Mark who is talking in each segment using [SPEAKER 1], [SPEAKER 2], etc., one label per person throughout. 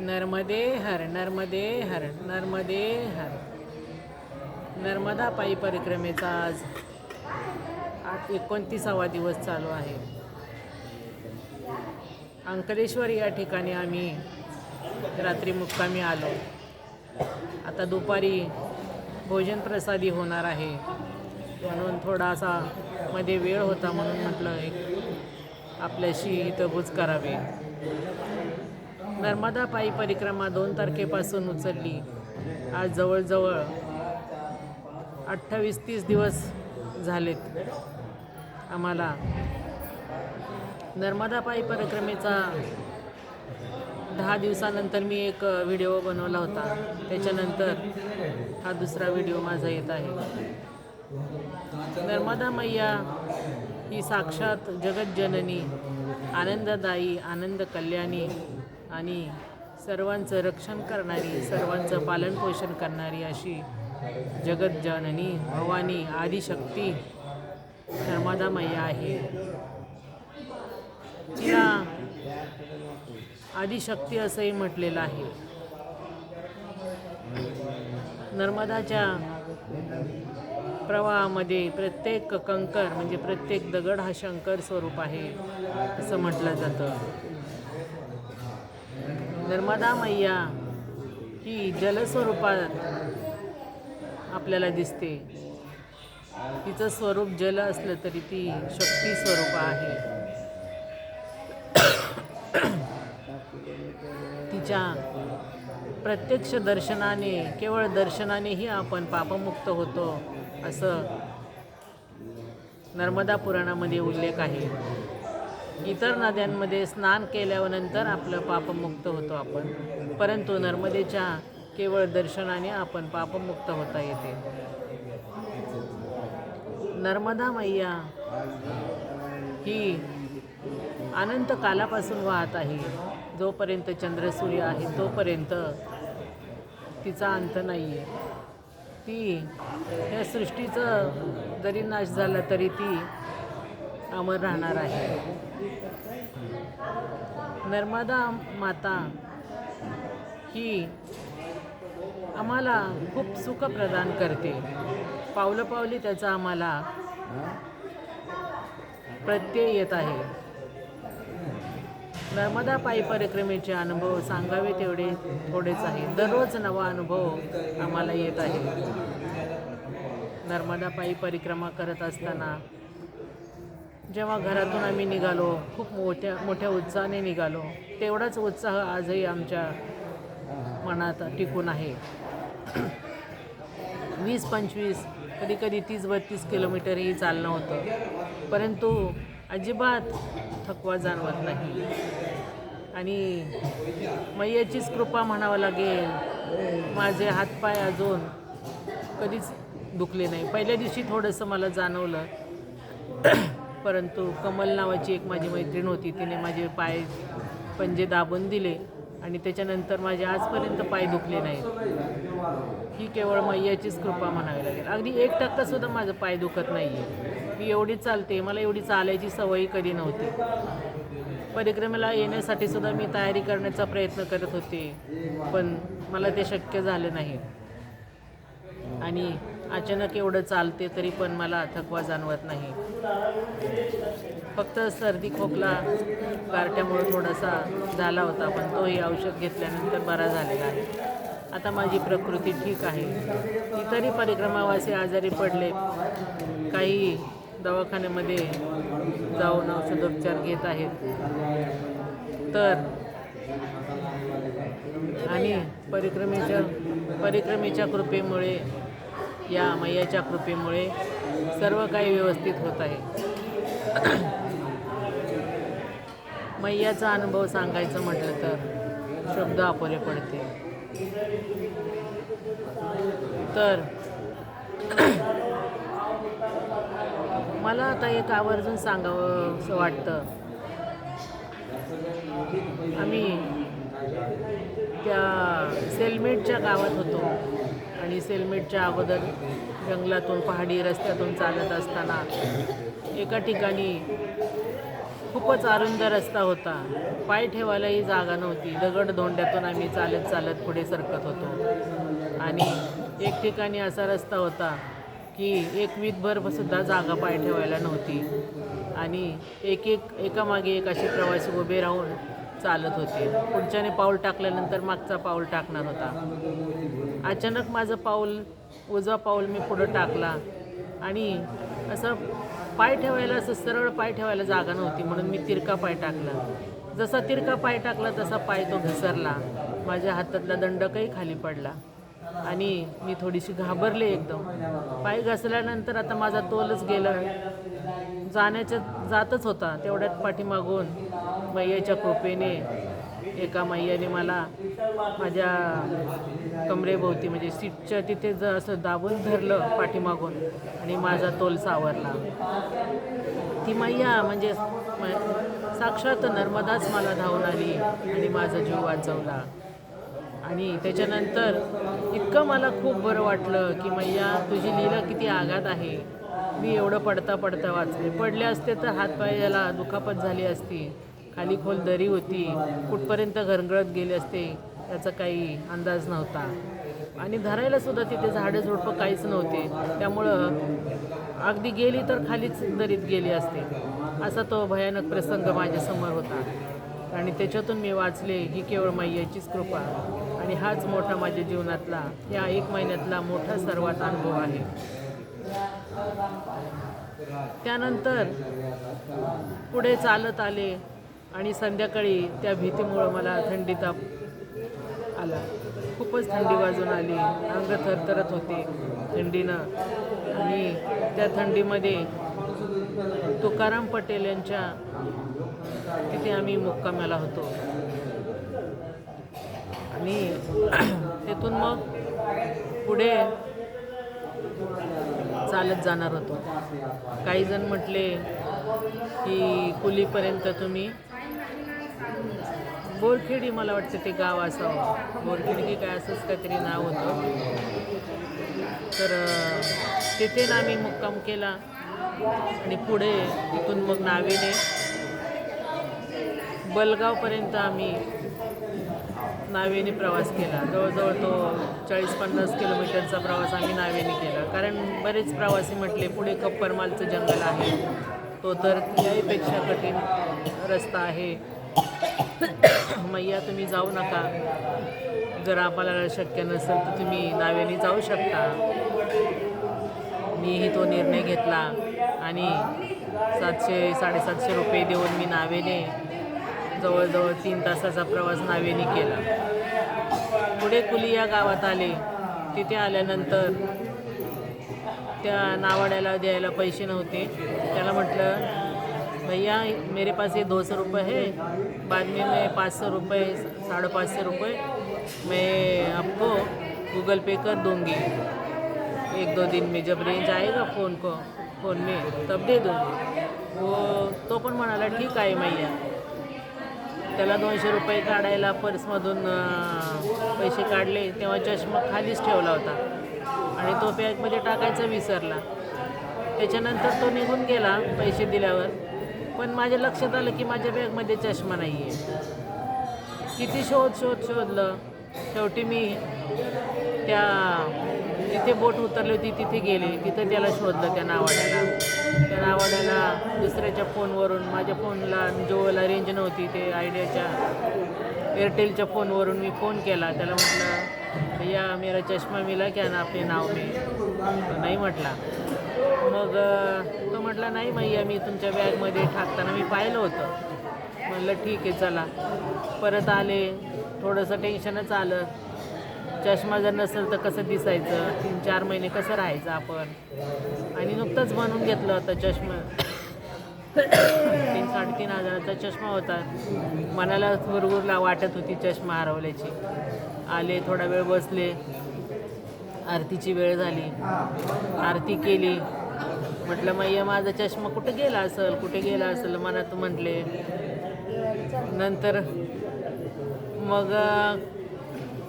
[SPEAKER 1] नर्मदे हर नर्मदे हर नर्मदे हर. नर्मदा पायी परिक्रमेचा आज आठ एकोणतीसावा दिवस चालू आहे. अंकलेश्वर या ठिकाणी आम्ही रात्री मुक्कामी आलो. आता दुपारी भोजन प्रसादी होणार आहे. म्हणून थोडासा मध्ये वेळ होता म्हणून म्हटलं एक आपल्याशी इथं करावे. नर्मदा पायी परिक्रमा दोन तारखेपासून उचलली. आज जवळजवळ अठ्ठावीस तीस दिवस झालेत आम्हाला. नर्मदा पायी परिक्रमेचा दहा दिवसानंतर मी एक व्हिडिओ बनवला होता. त्याच्यानंतर हा दुसरा व्हिडिओ माझा येत आहे. नर्मदा मैया ही साक्षात जगज्जननी आनंददायी आनंद कल्याणी आणि सर्वांचं रक्षण करणारी सर्वांचं पालनपोषण करणारी अशी जगतजननी भवानी आदिशक्ती नर्मदा मैया आहे. तिला आदिशक्ती असंही म्हटलेलं आहे. नर्मदाच्या प्रवाहामध्ये प्रत्येक कंकर म्हणजे प्रत्येक दगड हा शंकर स्वरूप आहे असं म्हटलं जातं. नर्मदा मैया ही जलस्वरूपात आपल्याला दिसते. तिचं स्वरूप जल असलं तरी ती शक्ती स्वरूप आहे. तिच्या प्रत्यक्ष दर्शनाने केवळ दर्शनानेही आपण पापमुक्त होतो असं नर्मदा पुराणामध्ये उल्लेख आहे. इतर नद्यांमध्ये स्नान केल्यानंतर आपलं पापमुक्त होतो आपण. परंतु नर्मदेच्या केवळ दर्शनाने आपण पापमुक्त होता येते. नर्मदा मैया ही अनंत कालापासून वाहत आहे. जोपर्यंत चंद्रसूर्य आहे तोपर्यंत तिचा अंत नाही आहे ती या सृष्टीचं जरी नाश झाला तरी ती अमर राहणार आहे. नर्मदा माता ही आम्हाला खूप सुख प्रदान करते. पावलोपावली त्याचा आम्हाला प्रत्यय येत आहे. नर्मदा पायी परिक्रमेचे अनुभव सांगावे तेवढे थोडेच आहे. दररोज नवा अनुभव आम्हाला येत आहे. नर्मदा पायी परिक्रमा करत असताना जेव्हा घरातून आम्ही निघालो खूप मोठ्या मोठ्या उत्साहाने निघालो तेवढाच उत्साह आजही आमच्या मनात टिकून आहे. वीस पंचवीस कधी कधी तीस बत्तीस किलोमीटरही चालणं होतं. परंतु अजिबात थकवा जाणवत नाही. आणि मैयाचीच कृपा म्हणावं लागेल माझे हातपाय अजून कधीच दुखले नाही. पहिल्या दिवशी थोडंसं मला जाणवलं परंतु कमल नावाची एक माझी मैत्रीण होती. तिने माझे पाय पंजे दाबून दिले आणि त्याच्यानंतर माझे आजपर्यंत पाय दुखले नाहीत. ही केवळ मैयाचीच कृपा म्हणावी लागेल. अगदी एक टक्कासुद्धा माझं पाय दुखत नाही आहे मी एवढी चालते मला एवढी चालायची सवयी कधी नव्हती. परिक्रमेला येण्यासाठी सुद्धा मी तयारी करण्याचा प्रयत्न करत होते पण मला ते शक्य झालं नाही. आणि अचानक एवढं चालते तरी पण मला थकवा जाणवत नाही. फक्त सर्दी खोकला गारट्यामुळे थोडासा झाला होता पण तोही औषध घेतल्यानंतर बरा झालेला आहे. आता माझी प्रकृती ठीक आहे. इतरही परिक्रमावासी आजारी पडले. काही दवाखान्यामध्ये जाऊन औषधोपचार घेत आहेत. तर आणि परिक्रमेच्या परिक्रमेच्या कृपेमुळे या मैयाच्या कृपेमुळे सर्व काही व्यवस्थित होत आहे. मैयाचा अनुभव सांगायचं म्हटलं तर शब्द अपुरे पडते तर मला आता एक आवर्जून सांगावं असं वाटतं. आम्ही त्या सेलमेटच्या गावात होतो. आणि सेलमेटच्या अगोदर जंगलातून पहाडी रस्त्यातून चालत असताना एका ठिकाणी खूपच अरुंद रस्ता होता. पाय ठेवायलाही जागा नव्हती. दगड धोंड्यातून आम्ही चालत चालत पुढे सरकत होतो. आणि एक ठिकाणी असा रस्ता होता की एक वीतभर सुद्धा जागा पाय ठेवायला नव्हती. आणि एक एक एकामागे एक असे प्रवासी उभे राहून चालत होते. पुढच्याने पाऊल टाकल्यानंतर मागचा पाऊल टाकणार होता. अचानक माझं पाऊल उजवा पाऊल मी पुढं टाकला. आणि असं पाय ठेवायला असं सरळ पाय ठेवायला जागा नव्हती म्हणून मी तिरका पाय टाकला. जसा तिरका पाय टाकला तसा पाय तो घसरला. माझ्या हातातला दंडकही खाली पडला. आणि मी थोडीशी घाबरले एकदम. पाय घसल्यानंतर आता माझा तोलच गेला. जाण्याच्या जातच होता तेवढ्यात पाठीमागून मैयाच्या कृपेने. एका मैयाने मला माझ्या कमरेभोवती म्हणजे सीटच्या तिथे जर असं दाबून धरलं पाठीमागून आणि माझा तोल सावरला. ती मैया म्हणजे साक्षात नर्मदाच मला धावून आली आणि माझा जीव वाचवला. आणि त्याच्यानंतर इतकं मला खूप बरं वाटलं की मैया तुझी लीला किती आघात आहे. मी एवढं पडता पडता वाचले. पडले असते तर हातपाय याला दुखापत झाली असती. खाली खोल दरी होती. कुठपर्यंत घरंगळत गेले असते याचा काही अंदाज नव्हता. आणि धरायला सुद्धा तिथे झाडं झुडपं काहीच नव्हते. त्यामुळं अगदी गेली तर खालीच दरीत गेली असते. असा तो भयानक प्रसंग माझ्यासमोर होता. आणि त्याच्यातून मी वाचले ही केवळ मैयाचीच कृपा. आणि हाच मोठा माझ्या जीवनातला या एक महिन्यातला मोठा सर्वात अनुभव आहे. त्यानंतर पुढे चालत आले. आणि संध्याकाळी त्या भीतीमुळं मला थंडी ताप आला. खूपच थंडी वाजून आली. अंग थरथरत होते थंडीनं. आणि त्या थंडीमध्ये तुकाराम पटेल यांच्या तिथे आम्ही मुक्कामाला होतो. आणि तिथून मग पुढे चालत जाणार होतो. काही जण म्हटले की कुलीपर्यंत तुम्ही बोरखेडी मला वाटतं ते गाव असावं. बोरखेडी की काय असंच काहीतरी नाव होतं. तर तिथे ना आम्ही मुक्काम केला. आणि पुढे तिथून मग नावेने बलगावपर्यंत आम्ही नावेने प्रवास केला. जवळजवळ तो चाळीस पन्नास किलोमीटरचा प्रवास आम्ही नावेने केला. कारण बरेच प्रवासी म्हटले पुढे कप्परमालचं जंगल आहे. तो तर याहीपेक्षा कठीण रस्ता आहे. मैया तुम्ही जाऊ नका. जर आपल्याला शक्य नसेल तर तुम्ही नावेने जाऊ शकता. मीही तो निर्णय घेतला आणि सातशे साडेसातशे रुपये देऊन मी नावेने जवळजवळ तीन तासाचा प्रवास नावेने केला. पुढे कुली या गावात आले. तिथे आल्यानंतर त्या नावाड्याला द्यायला पैसे नव्हते. त्याला म्हटलं भैया मेरे पास ये दो सौ रुपये है। बाद में मैं पाँच सौ रुपये साढ़े पाँच सौ रुपये मैं आपको गूगल पे कर दूंगी। एक दो दिन में जब रेंज आएगा फ़ोन को फ़ोन में तब दे दूंगी। वो तो पण म्हणाला ठीक आहे मैया त्याला दोनशे रुपये काढायला पर्समधून पैसे काढले तेव्हा चष्मा खालीच ठेवला होता. आणि तो बॅगमध्ये टाकायचा विसरला. त्याच्यानंतर तो निघून गेला पैसे दिल्यावर. पण माझ्या लक्षात आलं की माझ्या बॅगमध्ये चष्मा नाही आहे किती शोध शोध शोधलं. शेवटी मी त्या जिथे बोट उतरली होती तिथे गेले. तिथं त्याला शोधलं त्या नावाड्याला. त्या नावाड्याला दुसऱ्याच्या फोनवरून माझ्या फोनला जोला रेंज नव्हती ते आयडियाच्या. एअरटेलच्या फोनवरून मी फोन केला. त्याला म्हटलं भैया मेरा चष्मा मिला क्या ना आपले नाव मी? नाही म्हटला. मग तो म्हटला नाही मैया मी तुमच्या बॅगमध्ये टाकताना मी पाहिलं होतं. म्हणलं ठीक आहे चला. परत आले. थोडंसं टेन्शनच आलं. चष्मा जर नसेल तर कसं दिसायचं? तीन चार महिने कसं राहायचं आपण? आणि नुकतंच बनवून घेतलं होतं चष्मा. तीन साडेतीन हजाराचा चष्मा होता. मनाला भरभूरला वाटत होती चष्मा हरवल्याची. आले थोडा वेळ बसले. आरतीची वेळ झाली. आरती केली. म्हटलं मैया माझा चष्मा कुठे गेला असेल? कुठे गेला असेल? मनात म्हटले. नंतर मग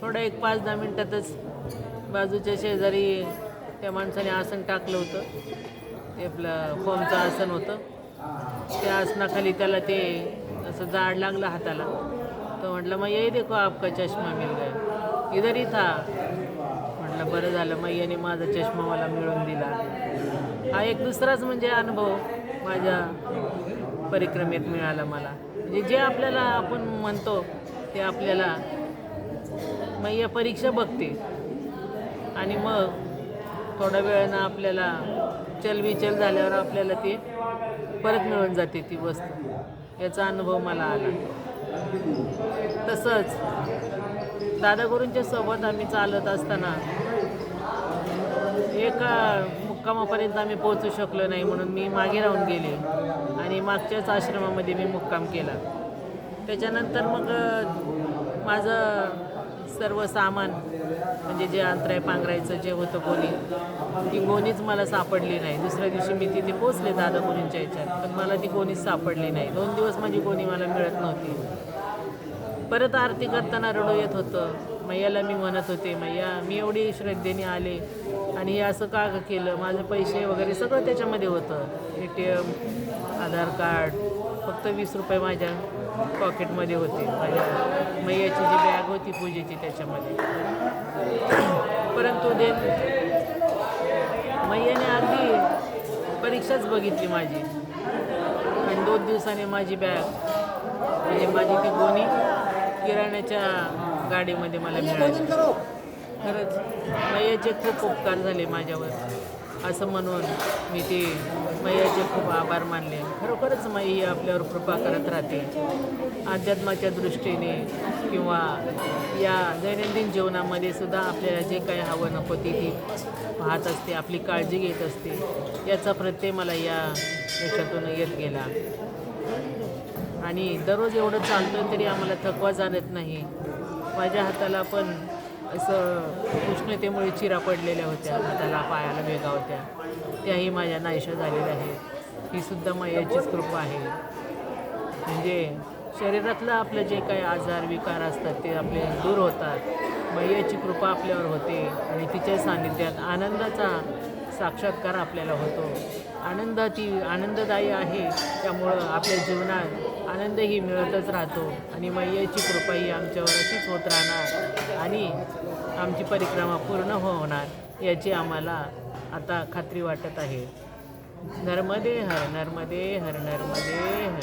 [SPEAKER 1] थोडं एक पाच दहा मिनटातच बाजूच्या शेजारी त्या माणसाने आसन टाकलं होतं. ते आपलं फॉर्मचं आसन होतं. त्या आसनाखाली त्याला ते असं जाड लागलं हाताला. तो म्हटलं मग ये देखो आपका चष्मा मिल गया? इधर ही था. म्हटलं बरं झालं मैयाने माझा चष्मा मला मिळवून दिला. हा एक दुसराच म्हणजे अनुभव माझ्या परिक्रमेत मिळाला मला. म्हणजे जे आपल्याला आपण म्हणतो ते आपल्याला मग या परीक्षा बघते. आणि मग थोड्या वेळानं आपल्याला चलबिचल झाल्यावर आपल्याला ते परत मिळून जाते ती वस्तू. याचा अनुभव मला आला. तसंच दादागुरूंच्या सोबत आम्ही चालत असताना एका मुक्कामापर्यंत आम्ही पोहोचू शकलो नाही म्हणून मी मागे राहून गेले आणि मागच्याच आश्रमामध्ये मी मुक्काम केला. त्याच्यानंतर मग माझं सर्व सामान म्हणजे जे अंतराय पांघरायचं जे होतं गोणी ती गोणीच मला सापडली नाही. दुसऱ्या दिवशी मी तिथे पोचले दादा गोणींच्या याच्यात पण मला ती गोणीच सापडली नाही. दोन दिवस माझी गोणी मला मिळत नव्हती. परत आरती करताना रडू येत होतं. मैयाला मी म्हणत होते मैया मी एवढी श्रद्धेने आले आणि हे असं का केलं? माझे पैसे वगैरे सगळं त्याच्यामध्ये होतं. A T M Aadhaar card फक्त वीस रुपये माझ्या पॉकेटमध्ये होते. माझ्या मैयाची जी बॅग होती पूजेची त्याच्यामध्ये. परंतु दे मैयाने अगदी परीक्षाच बघितली माझी. आणि दोन दिवसाने माझी बॅग म्हणजे माझी ती गोणी किराण्याच्या गाडीमध्ये मला मिळाली. खरंच. मैयाचे खूप उपकार झाले माझ्यावर. असं म्हणून मी ते मैयाचे खूप आभार मानले. खरोखरच माई ही आपल्यावर कृपा करत राहते. अध्यात्माच्या दृष्टीने किंवा या दैनंदिन जीवनामध्ये सुद्धा आपल्याला जे काही हवं नको ती ती पाहत असते आपली काळजी घेत असते. याचा प्रत्यय मला या याच्यातून येत गेला. आणि दररोज एवढं चालतो तरी आम्हाला थकवा जाणत नाही. माझ्या हाताला पण असं उष्णतेमुळे चिरा पडलेल्या होत्या. हाताला पायाला वेगा होत्या. त्याही माझ्या नाहीशा झालेल्या आहेत. ही सुद्धा मायाचीच कृपा आहे. म्हणजे शरीरातलं आपलं जे काही आजार विकार असतात ते आपले दूर होतात. मैयाची कृपा आपल्यावर होते आणि तिच्या सान्निध्यात आनंदाचा साक्षात्कार आपल्याला होतो. आनंदाची आनंददायी आहे. त्यामुळं आपल्या जीवनात आनंदही मिळतच राहतो. आणि मैयाची कृपा ही आमच्यावर अशीच होत राहणार. आणि आमची परिक्रमा पूर्ण होणार याची आम्हाला आता खात्री वाटत आहे. नर्मदे हर नर्मदे हर नर्मदे हर.